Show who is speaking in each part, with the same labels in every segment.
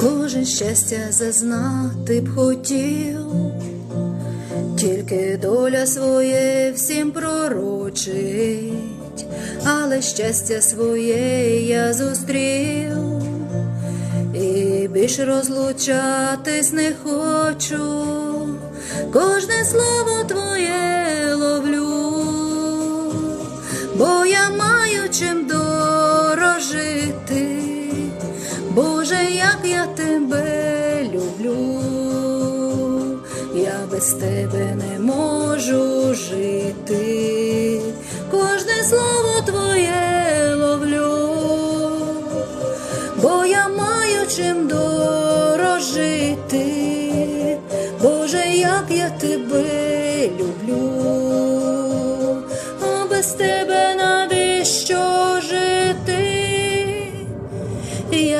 Speaker 1: Кожен щастя зазнати б хотів, тільки доля своє всім пророчить, але щастя своє я зустрів, і більш розлучатись не хочу, кожне слово твоє ловлю, бо я маю чим дорожити. Я тебе люблю, я без тебе не можу жити, кожне слово твоє ловлю, бо я маю чим дорожити, Боже, як я тебе люблю, а без тебе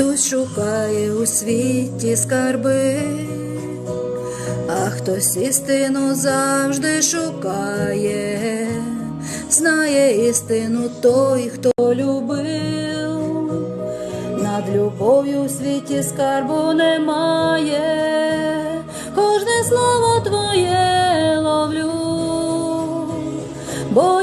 Speaker 1: Хтось шукає у світі скарби, а хтось істину завжди шукає, знає істину той, хто любив, над любов'ю у світі скарбу немає, кожне слово твоє ловлю, бо